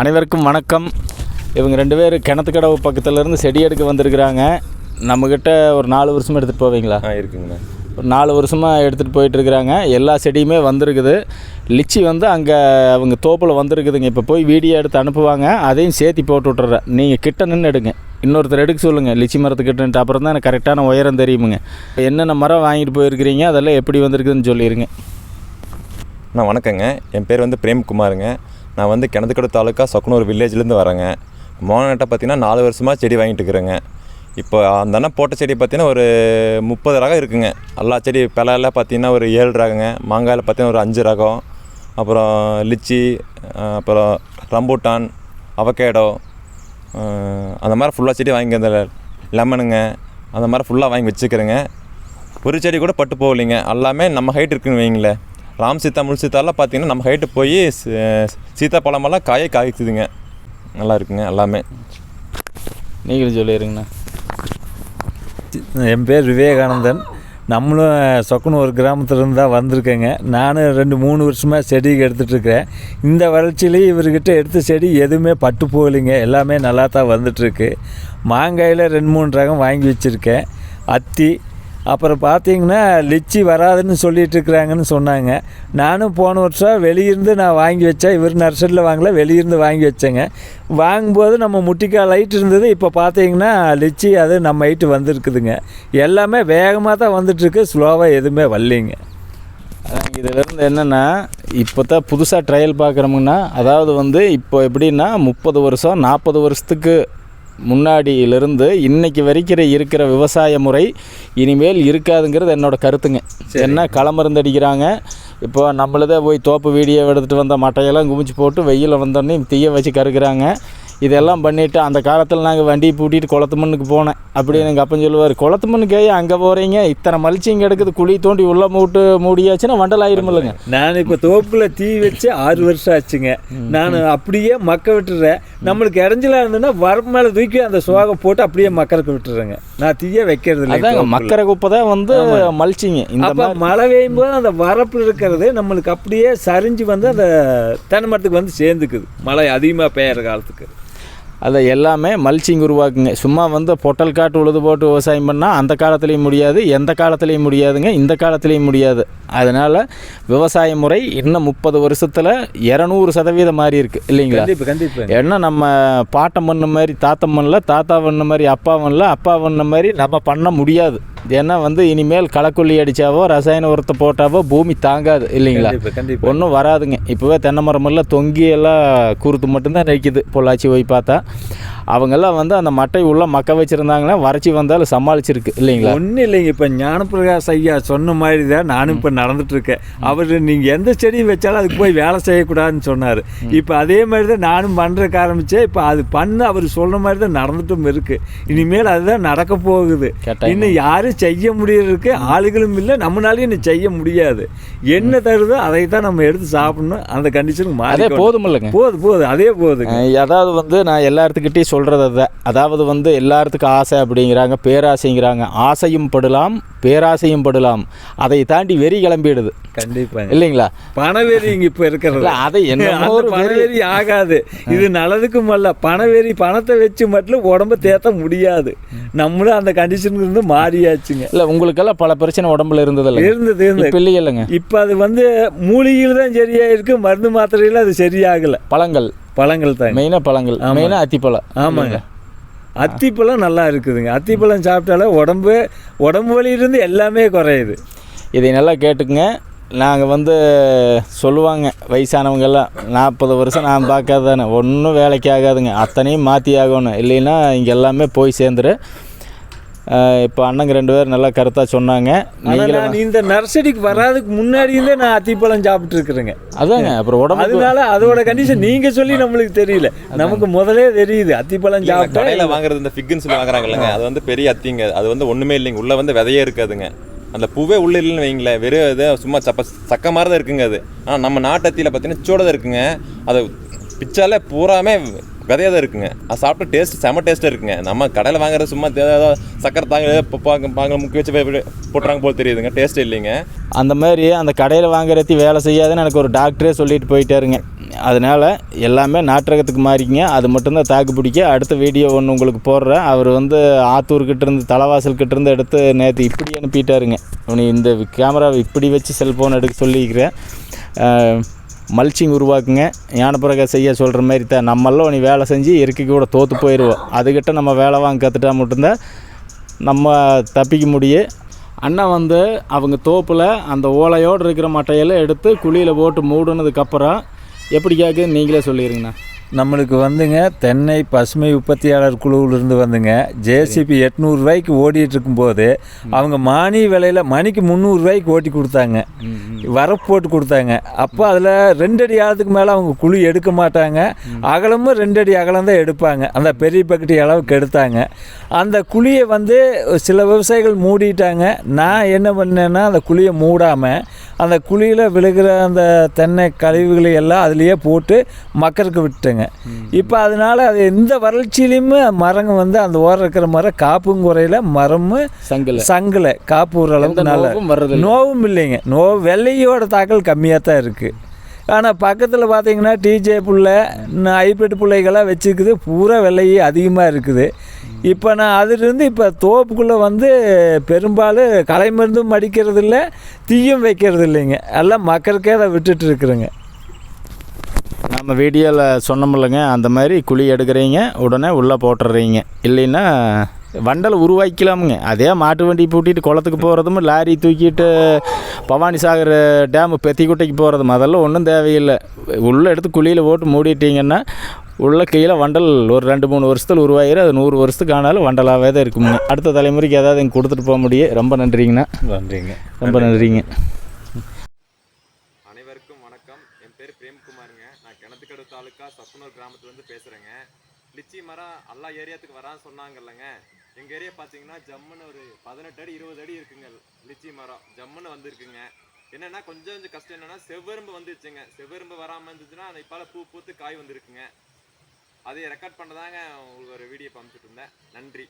அனைவருக்கும் வணக்கம். இவங்க ரெண்டு பேர் கிணத்துக்கடவு பக்கத்துலேருந்து செடி எடுக்க வந்திருக்கிறாங்க. நம்மக்கிட்ட ஒரு நாலு வருஷமாக எடுத்துகிட்டு போவீங்களா? இருக்குங்கண்ணா ஒரு நாலு வருஷமாக எடுத்துகிட்டு போயிட்டுருக்குறாங்க எல்லா செடியுமே வந்திருக்குது. லிச்சி வந்து அங்கே அவங்க தோப்பில் வந்திருக்குதுங்க. இப்போ போய் வீடியோ எடுத்து அனுப்புவாங்க. அதையும் சேர்த்து போட்டு விட்டுறேன். நீங்கள் கிட்ட நின்று எடுங்க. இன்னொருத்தர் எடுக்க சொல்லுங்கள் லிச்சி மரத்துக்கிட்டன்ட்டு அப்புறம் தான் எனக்கு கரெக்டான உயரம் தெரியுமுங்க. என்னென்ன மரம் வாங்கிட்டு போயிருக்கிறீங்க? அதெல்லாம் எப்படி வந்திருக்குதுன்னு சொல்லிடுங்க அண்ணா வணக்கங்க. என் பேர் வந்து பிரேம்குமாருங்க. நான் வந்து கிணத்துக்கடை தாலுக்கா சொக்கனூர் வில்லேஜ்லேருந்து வரேங்க. மோனட்டை பார்த்தீங்கன்னா நாலு வருஷமாக செடி வாங்கிட்டு இருக்கிறேங்க. இப்போ அந்த அண்ணன் போட்ட செடி பார்த்தீங்கன்னா ஒரு முப்பது ரகம் இருக்குங்க. எல்லா செடி பிலையில பார்த்தீங்கன்னா ஒரு ஏழு ரகங்க. மாங்காயில் பார்த்தீங்கன்னா ஒரு அஞ்சு ரகம். அப்புறம் லிச்சி அப்புறம் ரம்பூட்டான் அவகேடோ அந்த மாதிரி ஃபுல்லாக செடி வாங்கி அந்த லெமனுங்க அந்த மாதிரி ஃபுல்லாக வாங்கி வச்சுக்கிறேங்க. ஒரு செடி கூட பட்டு போகலைங்க. எல்லாமே நம்ம ஹைட் இருக்குன்னு வைங்களேன் ராம் சீதா முள் சீதாலாம் பார்த்தீங்கன்னா நம்ம ஹைட்டு போய் சீதா பழமெல்லாம் காயே காய்க்குதுங்க. நல்லா இருக்குங்க எல்லாமே. நீங்களும் சொல்லிடுங்கண்ணா என் பேர் விவேகானந்தன். நம்மளும் சொக்கனூர் ஒரு கிராமத்துலேருந்து தான் வந்திருக்கேங்க. நானும் ரெண்டு மூணு வருஷமாக செடி எடுத்துகிட்ருக்கேன் இந்த வளர்ச்சியிலேயே இவர்கிட்ட எடுத்த செடி எதுவுமே பட்டு போகலைங்க. எல்லாமே நல்லா தான் வந்துட்டுருக்கு மாங்காயில் ரெண்டு மூணு ரகம் வாங்கி வச்சுருக்கேன். அத்தி அப்புறம் பார்த்தீங்கன்னா லிச்சி வராதுன்னு சொல்லிட்டு இருக்கிறாங்கன்னு சொன்னாங்க. நானும் போன வருஷம் வெளியிருந்து நான் வாங்கி வச்சேன் இவர் நர்சரியில் வாங்கல வெளியிருந்து வாங்கி வச்சேங்க. வாங்கும்போது நம்ம முட்டிக்கால் லைட் இருந்தது. இப்போ பார்த்தீங்கன்னா லிச்சி அது நம்ம ஹைட்டு வந்துருக்குதுங்க. எல்லாமே வேகமாக தான் வந்துட்டுருக்கு. ஸ்லோவாக எதுவுமே வரலைங்க. அதாங்க இதிலேருந்து என்னென்னா இப்போ தான் புதுசாக ட்ரையல் பார்க்குறோமுன்னா அதாவது வந்து இப்போ எப்படின்னா முப்பது வருஷம் நாற்பது வருஷத்துக்கு முன்னாடியிலிருந்து இன்னைக்கு வரைக்கும் இருக்கிற விவசாய முறை இனிமேல் இருக்காதுங்கிறது என்னோட கருத்துங்க. என்ன களமருந்து அடிக்கிறாங்க இப்போ நம்மளதே போய் தோப்பு வீடியோ எடுத்துகிட்டு வந்த மட்டையெல்லாம் குமிச்சு போட்டு வெயிலில் வந்தோடனே தீய வச்சு கருக்குறாங்க இதெல்லாம் பண்ணிவிட்டு அந்த காலத்தில் நாங்கள் வண்டியை பூட்டிட்டு குளத்து மண்ணுக்கு போனேன். அப்படின்னு எங்கள் அப்பன் சொல்லுவார் குளத்து மண்ணுக்கு அங்கே போகிறீங்க இத்தனை மலிச்சிங்க எடுக்குது குழி தோண்டி உள்ளே மூட்டு மூடியாச்சுன்னா வண்டல் ஆயிரும் இல்லைங்க நான் இப்போ தோப்புக்குள்ள தீ வச்சு ஆறு வருஷம் ஆச்சுங்க. நான் அப்படியே மக்க விட்டுறேன். நம்மளுக்கு இடைஞ்சலா இருந்ததுன்னா வரப்பு மேலே தூக்கி அந்த சோகை போட்டு அப்படியே மக்கறக்கு விட்டுறேங்க. நான் தீயே வைக்கிறது இல்லை மக்கரை குப்பை தான் வந்து மலிச்சிங்க. இந்த மழை பெய்யும் போது அந்த வரப்பு இருக்கிறது நம்மளுக்கு அப்படியே சரிஞ்சு வந்து அந்த தென்னை மரத்துக்கு வந்து சேர்ந்துக்குது. மழை அதிகமாக பெய்யுற காலத்துக்கு. அதை எல்லாமே மல்ச்சிங் உருவாக்குங்க. சும்மா வந்து பொட்டல் காட்டு உழுது போட்டு விவசாயம் பண்ணால் அந்த காலத்துலேயும் முடியாது எந்த காலத்துலேயும் முடியாதுங்க இந்த காலத்துலேயும் முடியாது. அதனால் விவசாய முறை இன்னும் முப்பது வருஷத்தில் இரநூறு சதவீதம் மாறி இருக்கு இல்லைங்களா? கண்டிப்பாக கண்டிப்பாக ஏன்னா நம்ம பாட்டம் பண்ண மாதிரி தாத்தம் பண்ணல தாத்தா பண்ண மாதிரி அப்பா பண்ணல அப்பா பண்ண மாதிரி நம்ம பண்ண முடியாது. ஏன்னா வந்து இனிமேல் களக்கொல்லி அடித்தாவோ ரசாயன உரத்தை போட்டாவோ பூமி தாங்காது இல்லைங்களா? ஒன்றும் வராதுங்க. இப்போவே தென்னை மரமெல்லாம் தொங்கி எல்லாம் குருத்து மட்டும்தான் நிற்கிது பொள்ளாச்சி போய் பார்த்தா. அவங்கெல்லாம் வந்து அந்த மட்டை உள்ள மக்க வச்சுருந்தாங்கன்னா வறட்சி வந்தாலும் சமாளிச்சிருக்கு இல்லைங்களா? ஒன்றும் இல்லைங்க. இப்போ ஞானப்பிரகாஷ் ஐயா சொன்ன மாதிரி தான் நானும் இப்போ நடந்துட்டு இருக்கேன் அவர் நீங்கள் எந்த செடியும் வச்சாலும் அதுக்கு போய் வேலை செய்யக்கூடாதுன்னு சொன்னார். இப்போ அதே மாதிரி தான் நானும் பண்ணுறதுக்கு ஆரம்பித்தேன் இப்போ அது பண்ண அவர் சொன்ன மாதிரி தான் நடந்துட்டும் இருக்கு. இனிமேல் அதுதான் நடக்க போகுது. இன்னும் யாரும் செய்ய முடியறதுக்கு ஆளுகளும் இல்லை நம்மளாலையும் இன்னும் செய்ய முடியாது. என்ன தருதோ அதை தான் நம்ம எடுத்து சாப்பிடணும். அந்த கண்டிஷனுக்கு அதே மாறி போதும் இல்லைங்க. போதும் போதும் அதே போதுங்க. அதாவது வந்து நான் எல்லாத்துக்கிட்டையும் சொல்கிறது அதுதான் அதாவது வந்து எல்லாத்துக்கும் ஆசை அப்படிங்கிறாங்க பேராசைங்கிறாங்க. ஆசையும் படலாம் பேராசையும் படலாம். அதை தாண்டி வெறி கிளம்பிடுது. கண்டிப்பாக இல்லைங்களா? பணவெறி இங்க இப்ப இருக்கிறது. அதை வெறி- பணவெறி ஆகாது. இது நல்லதுக்கும் அல்ல பணவெறி பணத்தை வச்சு மட்டும் உடம்ப தேத்த முடியாது. நம்மளும் அந்த கண்டிஷனுக்கு இருந்து மாறியாச்சுங்க இல்லை உங்களுக்கெல்லாம் பல பிரச்சனை உடம்புல இருந்தது இல்லை இருந்தது. இப்போ இல்லைங்க. இப்ப அது வந்து மூலிகையில் தான் சரியாயிருக்கு மருந்து மாத்திரையில அது சரியாகல. பழங்கள். பழங்கள் தான் மெயினாக பழங்கள். மெயினாக அத்திப்பழம். ஆமாங்க. அத்திப்பழம் நல்லா இருக்குதுங்க. அத்திப்பழம் சாப்பிட்டாலே உடம்பு உடம்பு வலியிலிருந்து எல்லாமே குறையுது. இதை நல்லா கேட்டுக்குங்க. நாங்கள் வந்து சொல்லுவாங்க வயசானவங்கெல்லாம் நாற்பது வருஷம் நான் பார்க்காதானே ஒன்றும் வேலைக்கு ஆகாதுங்க. அத்தனையும் மாற்றி ஆகணும். இல்லைன்னா இங்கே எல்லாமே போய் சேர்ந்துரு. இப்போ அண்ணங்க ரெண்டு பேர் நல்லா கருத்தாக சொன்னாங்க. நீங்களும் நான் இந்த நர்சரிக்கு வராதுக்கு முன்னாடியே நான் அத்திப்பழம் சாப்பிட்டு இருக்கிறேங்க. அதாங்க அப்புறம் உடம்புக்கு அதனால அதோட கண்டிஷன் நீங்க சொல்லி நம்மளுக்கு தெரியல. நமக்கு முதலே தெரியுது அத்திப்பழம் சாப்பிட்டா கடையில் வாங்குறது இந்த ஃபிக்குன்னு சொல்லி வாங்குறாங்க இல்லைங்க அது வந்து பெரிய அத்திங்க அது வந்து ஒன்றுமே இல்லைங்க உள்ளே வந்து விதையே இருக்காதுங்க. அந்த பூவே உள்ள இல்லைன்னு வைங்களேன் வெறும் இது சும்மா சப்ப சக்க மாதிரி தான் இருக்குங்க அது. ஆனால் நம்ம நாட்டு அத்தியில் பார்த்தீங்கன்னா சூட தான் இருக்குங்க. அது பிச்சாலே பூராமே விதையாக தான் இருக்குங்க. அது சாப்பிட்ட டேஸ்ட் செம டேஸ்ட்டாக இருக்குங்க. நம்ம கடையில் வாங்குறது சும்மா ஏதாவது சக்கரை தாங்க பாங்க பாங்க முக்கி வச்சு போய் போட்டுறாங்க போல் தெரியுதுங்க. டேஸ்ட் இல்லைங்க. அந்த மாதிரி அந்த கடையில் வாங்குறத்தி வேலை செய்யாதுன்னு எனக்கு ஒரு டாக்டரே சொல்லிட்டு போயிட்டாருங்க. அதனால் எல்லாமே நாட்டகத்துக்கு மாறிக்கிங்க. அது மட்டும்தான் தாக்கு பிடிக்க. அடுத்த வீடியோ ஒன்று உங்களுக்கு போடுறேன். அவர் வந்து ஆத்தூர்கிட்ட இருந்து தலைவாசல்கிட்ட இருந்து எடுத்து நேற்று இப்படி அனுப்பிட்டாருங்க. உனி இந்த கேமராவை இப்படி வச்சு செல்ஃபோன் எடுக்க சொல்லிக்கிறேன். மல்ச்சிங் உருவாக்குங்க. ஞானப்பிரக செய்ய சொல்கிற மாதிரி தான். நம்மளாம் நீ வேலை செஞ்சு இயற்கை கூட தோற்று போயிடுவோம் அதுக்கிட்ட நம்ம வேலை வாங்க கற்றுட்டா மட்டும்தான் நம்ம தப்பிக்க முடியும் அண்ணன் வந்து அவங்க தோப்பில் அந்த ஓலையோடு இருக்கிற மட்டையெல்லாம் எடுத்து குழியில் போட்டு மூடுனதுக்கப்புறம் எப்படி கேட்குது நீங்களே சொல்லிடுங்கண்ணா நம்மளுக்கு வந்துங்க தென்னை பசுமை உற்பத்தியாளர் குழுவிலிருந்து வந்துங்க ஜேசிபி எட்நூறுரூவாய்க்கு ஓடிட்டு இருக்கும்போது அவங்க மானி விலையில் மணிக்கு முந்நூறுரூவாய்க்கு ஓட்டி கொடுத்தாங்க. வரப்பு போட்டு கொடுத்தாங்க. அப்போ அதில் ரெண்டடி ஆழத்துக்கு மேலே அவங்க குழி எடுக்க மாட்டாங்க. அகலமும் ரெண்டடி அகலம் தான் எடுப்பாங்க. அந்த பெரிய பக்கெட்டி அளவுக்கு எடுத்தாங்க. அந்த குழியை வந்து சில விவசாயிகள் மூடிட்டாங்க. நான் என்ன பண்ணேன்னா அந்த குழியை மூடாமல் அந்த குழியில் விழுகிற அந்த தென்னை கழிவுகளை எல்லாம் அதுலேயே போட்டு மக்கருக்கு விட்டுட்டேங்க. இப்போ அதனால் அது எந்த வறட்சியிலையுமே மரங்க வந்து அந்த ஓரம் இருக்கிற மரம் காப்பும் குறையில மரமும் சங்கில். சங்கில். காப்பு ஓரளவுக்கு நல்ல நோவும் இல்லைங்க. நோ வெள்ளையோட தாக்கல் கம்மியாக தான் இருக்குது ஆனால் பக்கத்தில் பார்த்தீங்கன்னா டிஜே புல்லை ஹைப்ரிட் பிள்ளைகளாம் வச்சுருக்குது. பூரா வெள்ளையே அதிகமாக இருக்குது. இப்போ நான் அதிலிருந்து இப்போ தோப்புக்குள்ளே வந்து பெரும்பாலும் களை மருந்தும் அடிக்கிறது இல்லை தீயும் வைக்கிறது இல்லைங்க எல்லாம் மக்களுக்கே அதை விட்டுட்டு இருக்கிறேங்க நம்ம வீடியோவில் சொன்னோம்லங்க அந்த மாதிரி குழி எடுக்கிறீங்க உடனே உள்ளே போட்டுடுறீங்க இல்லைன்னா வண்டல் உருவாக்கலாமுங்க அதே மாட்டு வண்டி பூட்டிட்டு குளத்துக்கு போகிறதும் லாரி தூக்கிட்டு பவானி சாகர் டேமு பெத்திக்குட்டைக்கு போகிறதும் அதெல்லாம் ஒன்றும் தேவையில்லை. உள்ளே எடுத்து குழியில் போட்டு மூடிட்டீங்கன்னா உள்ள கீழே வண்டல் ஒரு ரெண்டு மூணு வருஷத்தில் உருவாகிடும் அது நூறு வருஷத்துக்கு ஆனாலும் வண்டலாகவே தான் இருக்குங்க அடுத்த தலைமுறைக்கு ஏதாவது இங்கே கொடுத்துட்டு போக முடியும் ரொம்ப நன்றிங்கண்ணா. நன்றிங்க. ரொம்ப நன்றிங்க. அனைவருக்கும் வணக்கம். என் பேர் பிரேம்குமாருங்க. நான் கிணத்துக்கடு தாலுக்கா சப்பனூர் கிராமத்துலேருந்து பேசுகிறேங்க லிச்சி மரம் எல்லா ஏரியாத்துக்கு வரான்னு சொன்னாங்கல்லங்க. எங்கள் ஏரியா பார்த்தீங்கன்னா ஜம்முன்னு ஒரு பதினெட்டு அடி இருபது அடி இருக்குங்க லிச்சி மரம். ஜம்முன்னு வந்திருக்குங்க. என்னன்னா கொஞ்சம் கொஞ்சம் கஷ்டம் என்னன்னா செவ்வெரும்பு வந்துருச்சுங்க. செவ்வெரும்பு வராமல் இருந்துச்சுன்னா அந்த இப்பால பூ பூத்து காய் வந்திருக்குங்க. அதையும் ரெக்கார்ட் பண்ணதாங்க உங்களுக்கு ஒரு வீடியோ காமிச்சிட்டு இருந்தேன். நன்றி.